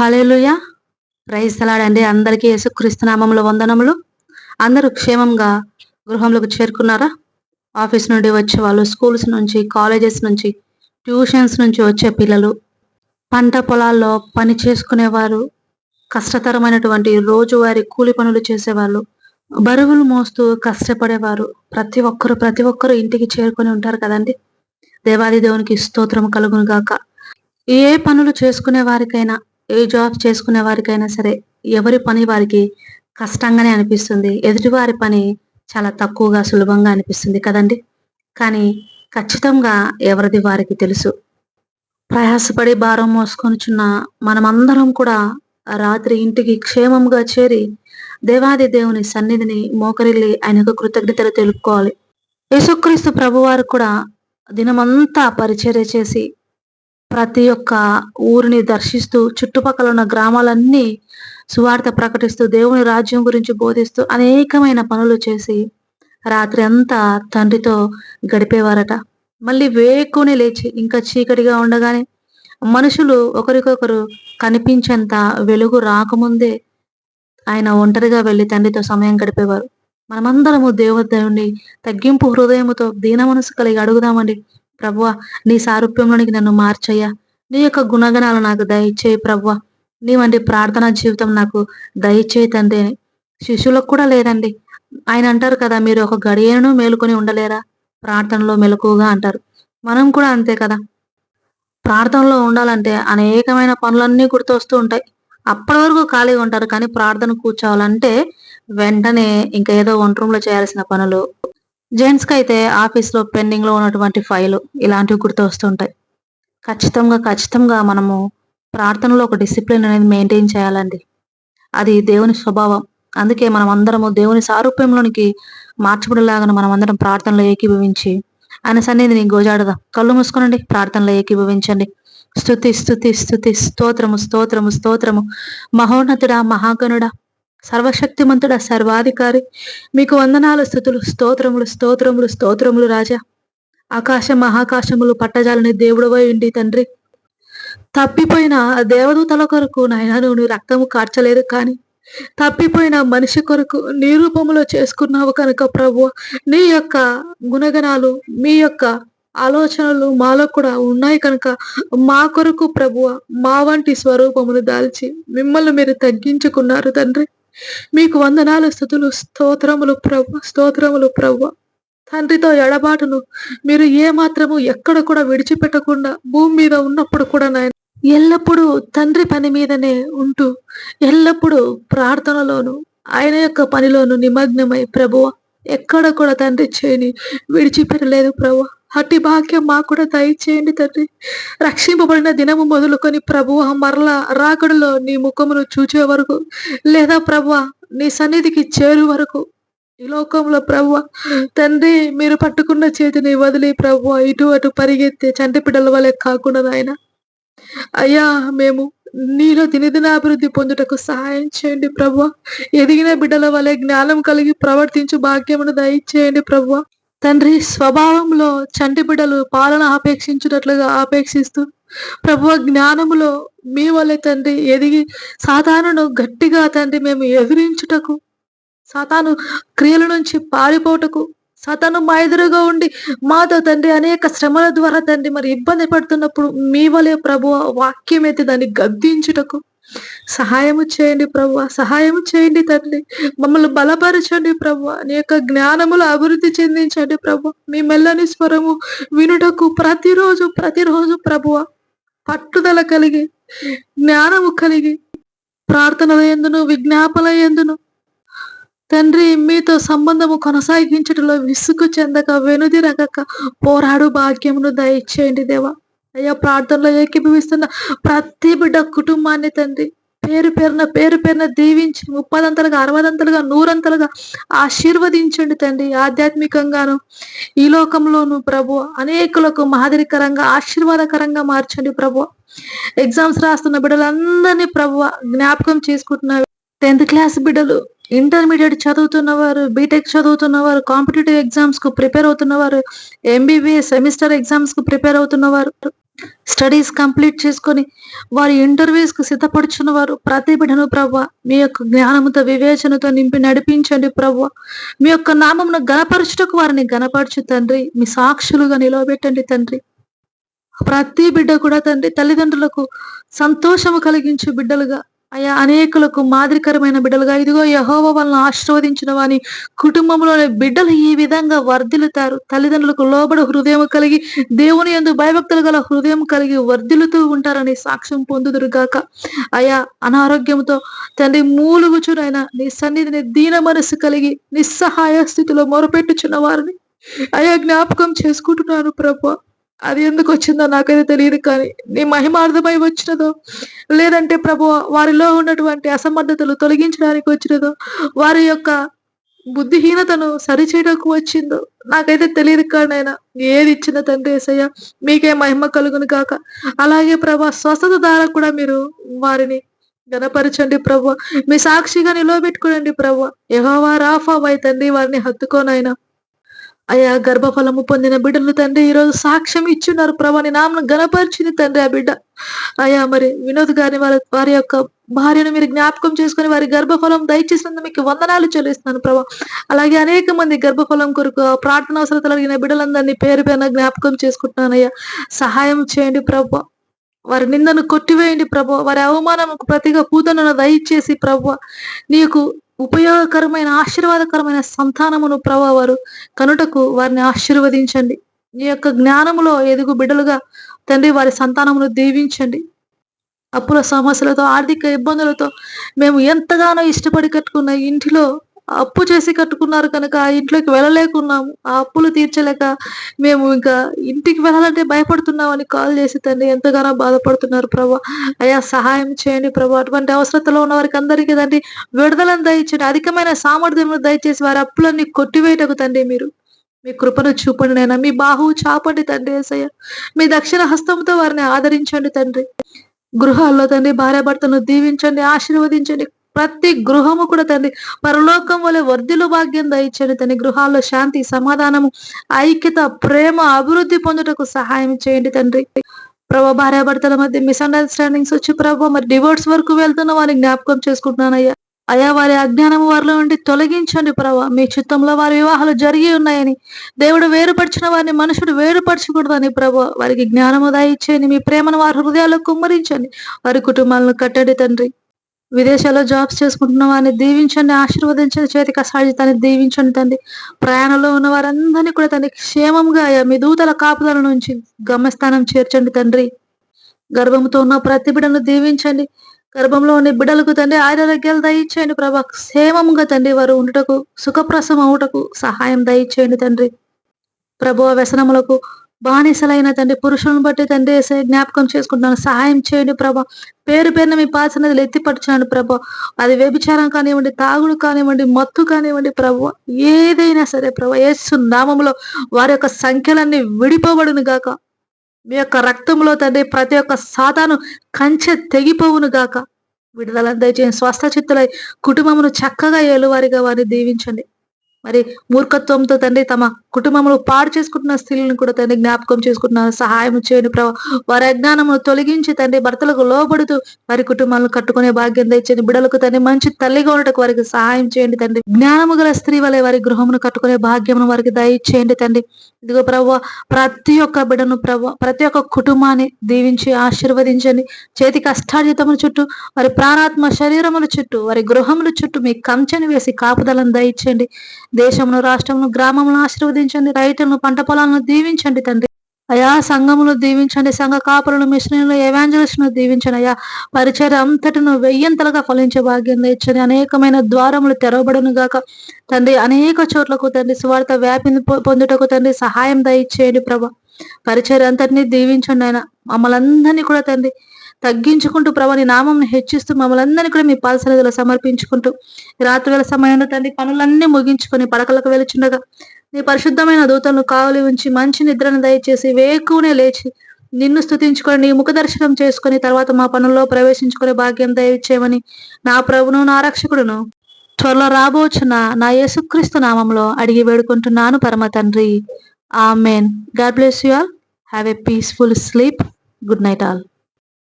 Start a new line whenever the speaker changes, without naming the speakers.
Hallelujah praise అందరికీ యేసుక్రీస్తునామంలో వందనములు. అందరూ క్షేమంగా గృహంలోకి చేరుకున్నారా? ఆఫీస్ నుండి వచ్చే వాళ్ళు స్కూల్స్ నుంచి కాలేజెస్ నుంచి ట్యూషన్స్ నుంచి వచ్చే పిల్లలు పంట పొలాల్లో పని చేసుకునేవారు కష్టతరమైనటువంటి రోజువారి కూలి పనులు చేసేవాళ్ళు బరువులు మోస్తూ కష్టపడేవారు ప్రతి ఒక్కరు ప్రతి ఒక్కరు ఇంటికి చేరుకొని ఉంటారు కదండి. దేవాది దేవునికి స్తోత్రం కలుగును గాక ఏ పనులు చేసుకునే వారికైనా ఏ జాబ్ చేసుకునే వారికైనా సరే ఎవరి పని వారికి కష్టంగానే అనిపిస్తుంది. ఎదుటివారి పని చాలా తక్కువగా సులభంగా అనిపిస్తుంది కదండి? కానీ ఖచ్చితంగా ఎవరిది వారికి తెలుసు. ప్రయాసపడి భారం మోసుకొనిచున్న మనమందరం కూడా రాత్రి ఇంటికి క్షేమంగా చేరి దేవాది దేవుని సన్నిధిని మోకరిల్లి ఆయనకు కృతజ్ఞతలు తెలుపుకోవాలి. యేసుక్రీస్తు ప్రభువారు కూడా దినమంతా పరిచర్య చేసి ప్రతి ఒక్క ఊరిని దర్శిస్తూ చుట్టుపక్కల ఉన్న గ్రామాలన్నీ సువార్త ప్రకటిస్తూ దేవుని రాజ్యం గురించి బోధిస్తూ అనేకమైన పనులు చేసి రాత్రి అంతా తండ్రితో గడిపేవారట. మళ్ళీ వేకుని లేచి ఇంకా చీకటిగా ఉండగానే మనుషులు ఒకరికొకరు కనిపించేంత వెలుగు రాకముందే ఆయన ఒంటరిగా వెళ్ళి తండ్రితో సమయం గడిపేవారు. మనమందరము దేవదేవుని తగ్గింపు హృదయముతో దీన మనసు కలిగి అడుగుదామండి. ప్రభువ నీ సారూప్యంలోనికి నన్ను మార్చయ్యా. నీ యొక్క గుణగణాలు నాకు దయచేయి ప్రభువ. నీ వంటి ప్రార్థనా జీవితం నాకు దయచేయి తండ్రి. అని శిష్యులకు కూడా లేదండి. ఆయన అంటారు కదా మీరు ఒక గడియను మేలుకొని ఉండలేరా? ప్రార్థనలో మెలకుగా అంటారు. మనం కూడా అంతే కదా. ప్రార్థనలో ఉండాలంటే అనేకమైన పనులన్నీ గుర్తొస్తూ ఉంటాయి. అప్పటి వరకు ఖాళీగా ఉంటారు కానీ ప్రార్థన కూర్చోవాలంటే వెంటనే ఇంకా ఏదో వంట చేయాల్సిన పనులు జెంట్స్కి అయితే ఆఫీస్లో పెండింగ్లో ఉన్నటువంటి ఫైల్ ఇలాంటివి గుర్తు వస్తుంటాయి. ఖచ్చితంగా ఖచ్చితంగా మనము ప్రార్థనలో ఒక డిసిప్లిన్ అనేది మెయింటైన్ చేయాలండి. అది దేవుని స్వభావం. అందుకే మనం అందరము దేవుని సారూప్యంలోనికి మార్చబడేలాగా మనం అందరం ప్రార్థనలో ఏకీభవించి ఆయన సన్నిధిని గోజాడదాం. కళ్ళు మూసుకోనండి ప్రార్థనలో ఏకీభవించండి. స్థుతి స్థుతి స్థుతి స్తోత్రము స్తోత్రము స్తోత్రము. మహోన్నతుడా మహాగణుడా సర్వశక్తిమంతుడ సర్వాధికారి. మీకు వందనాలు స్థుతులు స్తోత్రములు స్తోత్రములు స్తోత్రములు రాజా. ఆకాశ మహాకాశములు పట్టజాలని దేవుడవై ఉండి తండ్రి. తప్పిపోయిన దేవదూతల కొరకు నాయన నువ్వు రక్తము కార్చలేదు కానీ తప్పిపోయిన మనిషి కొరకు నీ రూపంలో చేసుకున్నావు కనుక ప్రభు నీ యొక్క గుణగణాలు మీ యొక్క ఆలోచనలు మాలో కూడా ఉన్నాయి కనుక మా కొరకు ప్రభువ మా వంటి స్వరూపమును దాల్చి మిమ్మల్ని మీరు తగ్గించుకున్నారు తండ్రి. మీకు వందనాలు స్థుతులు స్తోత్రములు ప్రభు స్తోత్రములు ప్రభు తండ్రితో ఎడబాటును మీరు ఏ మాత్రము ఎక్కడ కూడా విడిచిపెట్టకుండా భూమి మీద ఉన్నప్పుడు కూడా నాయన ఎల్లప్పుడూ తండ్రి పని మీదనే ఉంటూ ఎల్లప్పుడూ ప్రార్థనలోను ఆయన యొక్క పనిలోను నిమగ్నమై ప్రభువ ఎక్కడ కూడా తండ్రి చేయని విడిచిపెట్టలేదు ప్రభు అట్టి భాగ్యం మా కూడా దయచేయండి తండ్రి. రక్షింపబడిన దినము మొదలుకొని ప్రభువ మరలా రాకడలో నీ ముఖమును చూచే వరకు లేదా ప్రభువ నీ సన్నిధికి చేరు వరకు ఈ లోకంలో ప్రభు తండ్రి మీరు పట్టుకున్న చేతిని వదిలి ప్రభు ఇటు అటు పరిగెత్తే చంటి పిడల వలె కాకుండా నాయన. అయ్యా మేము నీలో దినదినాభివృద్ధి పొందుటకు సహాయం చేయండి ప్రభు ఎదిగిన బిడ్డల వలె జ్ఞానం కలిగి ప్రవర్తించు భాగ్యమును దయచేయండి ప్రభు తండ్రి స్వభావంలో చంటి బిడ్డలు పాలన ఆపేక్షించినట్లుగా ఆపేక్షిస్తూ ప్రభు జ్ఞానములో మీ వల్లే తండ్రి ఎదిగి సాతాను గట్టిగా తండ్రి మేము ఎదిరించుటకు సాతాను క్రియల నుంచి పారిపోటకు సాతాను మా ఎదురుగా ఉండి మాతో తండ్రి అనేక శ్రమల ద్వారా తండ్రి మరి ఇబ్బంది పడుతున్నప్పుడు మీ వలే ప్రభు వాక్యం అయితే దాన్ని గద్దించుటకు సహాయము చేయండి ప్రభు సహాయము చేయండి తండ్రి మమ్మల్ని బలపరచండి ప్రభు నీ యొక్క జ్ఞానములు అభివృద్ధి చెందించండి ప్రభు మీ మెల్లని స్వరము వినుటకు ప్రతిరోజు ప్రతిరోజు ప్రభువ పట్టుదల కలిగి జ్ఞానము కలిగి ప్రార్థనల ఎందును విజ్ఞాపన ఎందును. తండ్రి మీతో సంబంధము కొనసాగించడంలో విసుగు చెందక వెనుదిరగక పోరాడు భాగ్యమును దయచేయండి దేవా. అయ్యా ప్రార్థనలో ఏకీభవిస్తున్న ప్రతి బిడ్డ కుటుంబాన్ని తండ్రి పేరు పేరున పేరు పేరున దీవించి ముప్పదంతలుగా అరవదంతలుగా నూరంతలుగా ఆశీర్వదించండి తండ్రి. ఆధ్యాత్మికంగాను ఈ లోకంలోను ప్రభు అనేకులకు మాదిరికరంగా ఆశీర్వాదకరంగా మార్చండి ప్రభు. ఎగ్జామ్స్ రాస్తున్న బిడ్డలందరినీ ప్రభు జ్ఞాపకం చేసుకుంటున్నారు టెన్త్ క్లాస్ బిడ్డలు ఇంటర్మీడియట్ చదువుతున్నవారు బీటెక్ చదువుతున్నవారు కాంపిటేటివ్ ఎగ్జామ్స్కు ప్రిపేర్ అవుతున్నవారు ఎంబీబీఎస్ సెమిస్టర్ ఎగ్జామ్స్కు ప్రిపేర్ అవుతున్నవారు. స్టడీస్ కంప్లీట్ చేసుకొని వారి ఇంటర్వ్యూస్కు సిద్ధపడుచున్న వారు ప్రతి బిడ్డను ప్రభు మీ యొక్క జ్ఞానముతో వివేచనతో నింపి నడిపించండి ప్రభు మీ యొక్క నామమును గణపరచుటకు వారిని గణపరచు తండ్రి. మీ సాక్షులుగా నిలవబెట్టండి తండ్రి. ప్రతి బిడ్డ కూడా తండ్రి తల్లిదండ్రులకు సంతోషము కలిగించు బిడ్డలుగా అయా అనేకులకు మాదిరికరమైన బిడ్డలుగా. ఇదిగో యహోవ వలన ఆశీర్వదించిన వాని కుటుంబంలోని బిడ్డలు ఈ విధంగా వర్ధిల్లుతారు. తల్లిదండ్రులకు లోబడి హృదయం కలిగి దేవుని ఎందు భయభక్తులు గల హృదయం కలిగి వర్ధిల్లుతూ ఉంటారని సాక్ష్యం పొందుదురుగాక అయా అనారోగ్యంతో తండ్రి మూలుగుచునైనా నీ సన్నిధిని దీన మనసు కలిగి నిస్సహాయ స్థితిలో మొరపెట్టుచున్న వారిని అయా జ్ఞాపకం చేసుకుంటున్నాను ప్రభు. అది ఎందుకు వచ్చిందో నాకైతే తెలియదు కానీ నీ మహిమార్థమై వచ్చినదో? లేదంటే ప్రభు వారిలో ఉన్నటువంటి అసమర్థతలు తొలగించడానికి వచ్చినదో? వారి యొక్క బుద్ధిహీనతను సరిచేయడానికి వచ్చిందో? నాకైతే తెలియదు కానీ ఏది ఇచ్చిన తండ్రి ఏసయ్య మీకే మహిమ కలుగును కాక అలాగే ప్రభా స్వస్థత ద్వారా కూడా మీరు వారిని గనపరచండి ప్రభు. మీ సాక్షిగా నిలవబెట్టుకోండి ప్రభు. యహోవా రాఫా వై తండ్రి వారిని హత్తుకోనైనా అయ్యా గర్భఫలము పొందిన బిడ్డలు తండ్రి ఈరోజు సాక్ష్యం ఇచ్చున్నారు. ప్రభా నీ నామను గనపరిచింది తండ్రి ఆ బిడ్డ. అయ్యా మరి వినోద్ గారిని వారి వారి యొక్క భార్యను మీరు జ్ఞాపకం చేసుకుని వారి గర్భఫలం దయచేసినందుకు మీకు వందనాలు చెల్లిస్తున్నాను ప్రభా. అలాగే అనేక మంది గర్భఫలం కొరకు ప్రార్థన అవసరతలు కలిగిన బిడ్డలందరినీ పేరు పైన జ్ఞాపకం చేసుకుంటున్నానయ్యా. సహాయం చేయండి ప్రభా. వారి నిందను కొట్టివేయండి ప్రభు. వారి అవమానం ప్రతిగా పూతనను దయచేసి ప్రభు. నీకు ఉపయోగకరమైన ఆశీర్వాదకరమైన సంతానమును ప్రభు వారు కనుటకు వారిని ఆశీర్వదించండి. నీ యొక్క జ్ఞానములో ఎదుగు బిడ్డలుగా తండ్రి వారి సంతానమును దీవించండి. అప్పుల సమస్యలతో ఆర్థిక ఇబ్బందులతో మేము ఎంతగానో ఇష్టపడి కట్టుకున్న ఇంటిలో అప్పు చేసి కట్టుకున్నారు కనుక ఆ ఇంట్లోకి వెళ్ళలేకున్నాము. ఆ అప్పులు తీర్చలేక మేము ఇంకా ఇంటికి వెళ్ళాలంటే భయపడుతున్నామని కాల్ చేసి తండ్రి ఎంతగానో బాధపడుతున్నారు ప్రభా. అయ్యా సహాయం చేయండి ప్రభా. అటువంటి అవసరతలో ఉన్న వారికి అందరికీ తండ్రి విడుదలను దయచేయండి. అధికమైన సామర్థ్యం దయచేసి వారి అప్పులన్నీ కొట్టివేయటకు తండ్రి మీరు. మీ కృపను చూపండి నేను మీ బాహువు చాపండి తండ్రి ఏసయ్య. మీ దక్షిణ హస్తంతో వారిని ఆదరించండి తండ్రి. గృహాల్లో తండ్రి భార్యాభర్తను దీవించండి ఆశీర్వదించండి. ప్రతి గృహము కూడా తండ్రి పరలోకం వల్ల వర్ధిలు భాగ్యం దయచేయండి తండ్రి గృహాల్లో శాంతి సమాధానము ఐక్యత ప్రేమ అభివృద్ధి పొందుటకు సహాయం చేయండి తండ్రి. ప్రభా భార్యాభర్తల మధ్య మిస్అండర్స్టాండింగ్స్ వచ్చి ప్రభా మరి డివోర్స్ వరకు వెళ్తున్న వారిని జ్ఞాపకం చేసుకుంటున్నానయ్యా. అయా వారి అజ్ఞానం వారిలో నుండి తొలగించండి ప్రభా. మీ చిత్తంలో వారి వివాహాలు జరిగి ఉన్నాయని దేవుడు వేరుపరిచిన వారిని మనుషుడు వేరుపరచకూడదని ప్రభా. వారికి జ్ఞానము దాయిచ్చేయండి మీ ప్రేమను వారి హృదయాల్లో కుమ్మరించండి. వారి కుటుంబాలను కట్టండి తండ్రి. విదేశాల్లో జాబ్స్ చేసుకుంటున్న వారిని దీవించండి ఆశీర్వదించండి చేతి కష్టాజితాన్ని దీవించండి తండ్రి. ప్రయాణంలో ఉన్న వారందరినీ కూడా తండ్రి క్షేమంగా మీ దూతల కాపుదల నుంచి గమ్యస్థానం చేర్చండి తండ్రి. గర్భంతో ఉన్న ప్రతి బిడ్డను దీవించండి. గర్భంలో ఉన్న బిడ్డలకు తండ్రి ఆరోగ్యాలు దయచేయండి ప్రభా. క్షేమంగా తండ్రి వారు ఉండుటకు సుఖప్రసం అవుటకు సహాయం దయచేయండి తండ్రి. ప్రభు వ్యసనములకు బానిసలైన తండ్రి పురుషులను బట్టి తండ్రి జ్ఞాపకం చేసుకుంటున్నాను. సహాయం చేయండి ప్రభా. పేరు పేరున మీ పాసనది ఎత్తిపడుచున్నాను ప్రభా. అది వ్యభిచారం కానివ్వండి తాగుడు కానివ్వండి మత్తు కానివ్వండి ప్రభు. ఏదైనా సరే ప్రభా ఏసు నామములో వారి యొక్క సంఖ్యలన్నీ విడిపోబడును గాక. మీ యొక్క రక్తంలో తండ్రి ప్రతి ఒక్క సాతాను కంచె తెగిపోవును గాక. విడుదల దయచేయండి. స్వస్థ చిత్తులై కుటుంబమును చక్కగా ఏలువారిగా వారిని దీవించండి. మరి మూర్ఖత్వంతో తండ్రి తమ కుటుంబంలో పాడు చేసుకుంటున్న స్త్రీలను కూడా తండ్రి జ్ఞాపకం చేసుకుంటున్నారు సహాయం చేయని ప్రభావ వారి అజ్ఞానము తొలగించి తండ్రి భర్తలకు లోబడుతూ వారి కుటుంబాలను కట్టుకునే భాగ్యం తెచ్చండి బిడలకు తండ్రి మంచి తల్లిగా ఉండటకు వారికి సహాయం చేయండి తండ్రి. జ్ఞానము గల స్త్రీ వలె వారి గృహమును కట్టుకునే భాగ్యమును వారికి దయచేయండి తండ్రి. ఇదిగో ప్రభు ప్రతి ఒక్క బిడను ప్రభు ప్రతి ఒక్క కుటుంబాన్ని దీవించి ఆశీర్వదించండి. చేతి కష్టార్జితముల చుట్టూ వారి ప్రాణాత్మ శరీరముల చుట్టూ వారి గృహముల చుట్టూ మీ కంచెని వేసి కాపుదలను దయచేయండి. దేశమును రాష్ట్రమును గ్రామమును ఆశీర్వదించండి. రైతులను పంట పొలాలను దీవించండి తండ్రి. అయా సంఘమును దీవించండి. సంఘ కాపులను మిషనరీలు ఎవాంజలిస్ట్ను దీవించండి. అయ్యా పరిచయ అంతటిను వెయ్యంతలుగా ఫలించే భాగ్యం తెచ్చని అనేకమైన ద్వారములు తెరవబడును గాక. తండ్రి అనేక చోట్లకు తండ్రి స్వార్థ వ్యాపిని పొందుటకు తండ్రి సహాయం దయచేయండి ప్రభ. పరిచయ అంతటిని దీవించండి ఆయన. మమ్మల్ని అందరినీ కూడా తండ్రి తగ్గించుకుంటూ ప్రభా నీ నామం హెచ్చిస్తూ మమ్మల్ని అందరినీ కూడా మీ పాలసనలో సమర్పించుకుంటూ రాత్రివేళ రాత్రి వేళ సమయంలో తండ్రి పనులన్నీ ముగించుకొని పడకలకు వెలుచుండగా నీ పరిశుద్ధమైన దూతలను కావలి ఉంచి మంచి నిద్రను దయచేసి వేకునే లేచి నిన్ను స్థుతించుకొని నీ ముఖ దర్శనం చేసుకొని తర్వాత మా పనుల్లో ప్రవేశించుకునే భాగ్యం దయచేయమని నా ప్రభును నా రక్షకుడును త్వరలో రాబోచున్న నా యేసుక్రీస్తు నామంలో అడిగి వేడుకుంటున్నాను పరమ తండ్రి. Amen. God bless you all. Have a peaceful sleep. Good night all.